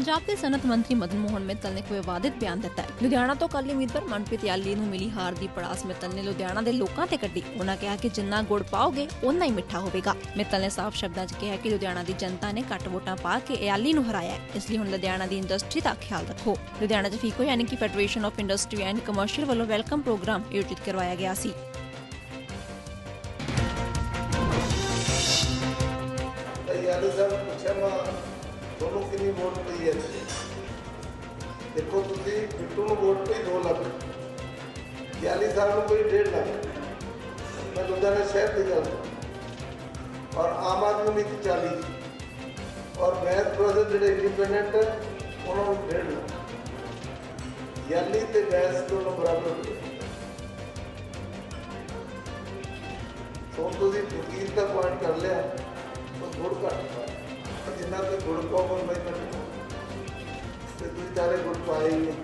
ਪੰਜਾਬ ਦੇ ਸਨਅਤ ਮੰਤਰੀ ਮਦਨ ਮੋਹਨ ਮਿੱਤਲ ਨੇ ਇੱਕ ਵਿਵਾਦਿਤ ਬਿਆਨ ਦਿੱਤਾ ਹੈ। ਲੁਧਿਆਣਾ ਤੋਂ ਅਕਾਲੀ ਉਮੀਦਵਾਰ ਮਨਪ੍ਰੀਤ ਯਾਲੀ ਨੂੰ ਮਿਲੀ ਹਾਰ ਦੀ ਪੜਾਸ ਮਿੱਤਲ ਨੇ ਲੁਧਿਆਣਾ ਦੇ ਲੋਕਾਂ ਤੇ ਕੱਢੀ। ਉਹਨਾਂ ਕਿਹਾ ਕਿ ਜਿੰਨਾ ਗੁੜ ਪਾਓਗੇ ਉਨਾ ਹੀ ਮਿੱਠਾ ਹੋਵੇਗਾ। ਮਿੱਤਲ ਨੇ ਸਾਫ਼ ਸ਼ਬਦਾਂ 'ਚ ਕਿਹਾ ਕਿ ਲੁਧਿਆਣਾ ਦੀ ਜਨਤਾ ਨੇ ਘੱਟ ਵੋਟਾਂ ਪਾ ਕੇ ਯਾਲੀ ਨੂੰ ਹਰਾਇਆ ਹੈ। ਇਸ ਲਈ ਹੁਣ ਲੁਧਿਆਣਾ ਦੀ ਇੰਡਸਟਰੀ ਦਾ ਖਿਆਲ ਰੱਖੋ। ਲੁਧਿਆਣਾ 'ਚ ਫੀਕੋ ਯਾਨੀ ਕਿ federation of industry and commercial ਵੱਲੋਂ ਵੈਲਕਮ ਪ੍ਰੋਗਰਾਮ ਆਯੋਜਿਤ ਕਰਵਾਇਆ ਗਿਆ ਸੀ। ਯਾਦਵ ਸਾਹਿਬ, ਪੁੱਛਿਆ ਤੁਹਾਨੂੰ ਕਿੰਨੀ ਵੋਟ ਪਈ ਹੈ ਦੇਖੋ ਤੁਸੀਂ, ਬਿੱਟੂ ਨੂੰ ਵੋਟ ਪਈ 2 ਲੱਖ। ਯਾਲੀ ਸਾਹਿਬ ਨੂੰ ਕੋਈ 1.5 ਲੱਖ। ਮੈਂ ਲੁਧਿਆਣਾ ਸ਼ਹਿਰ ਦੀ ਗੱਲ ਔਰ ਆਮ ਆਦਮੀ ਨੂੰ 40 ਔਰ ਮੈਥ ਬ੍ਰਦਰ ਜਿਹੜੇ ਇੰਡੀਪੈਂਡੈਂਟ ਹੈ, ਉਹਨਾਂ ਨੂੰ 1.5 ਲੱਖ। ਯਾਲੀ ਤੇ ਬੈਸ ਦੋਨੋਂ ਬਰਾਬਰ ਹੋ ਗਏ ਸੋ ਤੁਸੀਂ ਵਕੀਲ ਦਾ ਪੁਆਇੰਟ ਕਰ ਲਿਆ। ਤੁਸੀਂ ਤਾਰੇ ਗੁੜ ਪਾਏ ਹੀ ਨਹੀਂ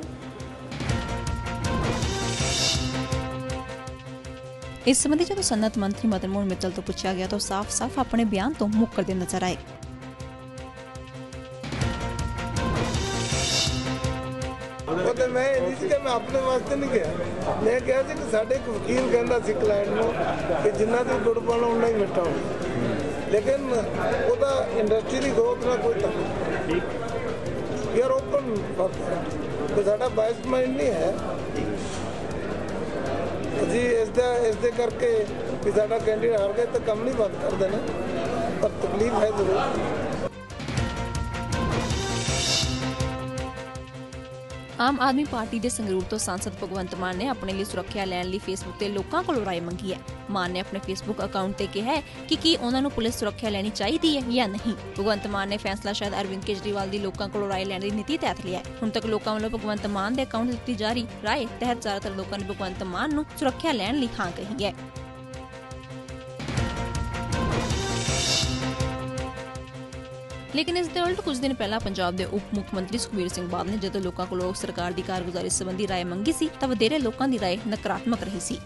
ਇਸ ਸੰਬੰਧੀ ਜਦੋਂ ਸਨਅਤ ਮੰਤਰੀ ਮਦਨ ਮੋਹਨ ਮਿੱਤਲ ਤੋਂ ਪੁੱਛਿਆ ਗਿਆ ਤਾਂ ਸਾਫ਼-ਸਾਫ਼ ਆਪਣੇ ਬਿਆਨ ਤੋਂ ਮੁੱਕਰਦੇ ਨਜ਼ਰ ਆਏ ਉਹ ਤੇ ਮੈਂ ਇਹ ਨਹੀਂ ਸੀ ਕਿ ਮੈਂ ਆਪਣੇ ਵਾਸਤੇ ਨਹੀਂ ਕਿਹਾ। ਮੈਂ ਕਿਹਾ ਸੀ ਕਿ ਸਾਡੇ ਇੱਕ ਵਕੀਲ ਕਹਿੰਦਾ ਸੀ ਕਲਾਇੰਟ ਨੂੰ ਕਿ ਜਿੰਨਾ ਤੇ ਗੁੜ ਪਾਉਣਾ ਉਹਨਾਂ ਹੀ ਮਿੱਠਾ ਹੋਣਾ। ਲੇਕਿਨ ਉਹਦਾ ਇੰਡਸਟਰੀ ਦੀ ਗਰੋਥ ਨਾਲ ਕੋਈ ਤੱਕ ਠੀਕ। ਯਾਰ ਓਪਨ ਤੇ ਸਾਡਾ ਬਾਇਸ ਮਾਈਂਡ ਨਹੀਂ ਹੈ। ਅਸੀਂ ਇਸ ਦਾ ਇਸ ਦੇ ਕਰਕੇ ਵੀ ਸਾਡਾ ਕੈਂਡੀਡੇਟ ਹਾਰ ਗਿਆ ਤਾਂ ਕੰਮ ਨਹੀਂ ਬੰਦ ਕਰ ਦੇਣਾ। ਪਰ ਤਕਲੀਫ ਹੈ ਜ਼ਰੂਰ। ਆਮ ਆਦਮੀ ਪਾਰਟੀ ਦੇ ਸੰਗਰੂਰ ਤੋਂ ਸੰਸਦ ਭਗਵੰਤ ਮਾਨ ਨੇ ਆਪਣੇ ਲਈ ਸੁਰੱਖਿਆ ਲੈਣ ਲਈ ਫੇਸਬੁੱਕ ਤੇ ਲੋਕਾਂ ਕੋਲੋਂ ਰਾਏ ਮੰਗੀ ਹੈ। ਮਾਨ ਨੇ ਆਪਣੇ ਫੇਸਬੁੱਕ ਅਕਾਊਂਟ ਤੇ ਕਿਹਾ ਕਿ ਕੀ ਉਹਨਾਂ ਨੂੰ ਪੁਲਿਸ ਸੁਰੱਖਿਆ ਲੈਣੀ ਚਾਹੀਦੀ ਹੈ ਜਾਂ ਨਹੀਂ। ਭਗਵੰਤ ਮਾਨ ਨੇ ਫੈਸਲਾ ਸ਼ਾਇਦ ਅਰਵਿੰਦ ਕੇਜਰੀਵਾਲ ਦੀ ਲੋਕਾਂ ਕੋਲੋਂ ਰਾਏ ਲੈਣ ਦੀ ਨੀਤੀ ਤੈਅ ਲਿਆ ਹੈ। ਹੁਣ ਤੱਕ ਲੋਕਾਂ ਵੱਲੋਂ ਭਗਵੰਤ ਮਾਨ ਦੇ ਅਕਾਊਂਟ ਦਿੱਤੀ ਜਾ ਰਾਏ ਤਹਿਤ ਜ਼ਿਆਦਾਤਰ ਲੋਕਾਂ ਨੇ ਭਗਵੰਤ ਮਾਨ ਨੂੰ ਸੁਰੱਖਿਆ ਲੈਣ ਲਈ ਹਾਂ ਕਹੀ ਹੈ। ਲੇਕਿਨ ਇਸ ਦੇ ਉਲਟ ਕੁਝ ਦਿਨ ਪਹਿਲਾਂ ਪੰਜਾਬ ਦੇ ਉਪ ਮੁੱਖ ਮੰਤਰੀ ਸੁਖਬੀਰ ਸਿੰਘ ਬਾਦਲ ਨੇ ਜਦੋਂ ਲੋਕਾਂ ਕੋਲੋਂ ਸਰਕਾਰ ਦੀ ਕਾਰਗੁਜ਼ਾਰੀ ਸੰਬੰਧੀ ਰਾਏ ਮੰਗੀ ਸੀ, ਤਾਂ ਵਧੇਰੇ ਲੋਕਾਂ ਦੀ ਰਾਏ ਨਕਾਰਾਤਮਕ ਰਹੀ ਸੀ।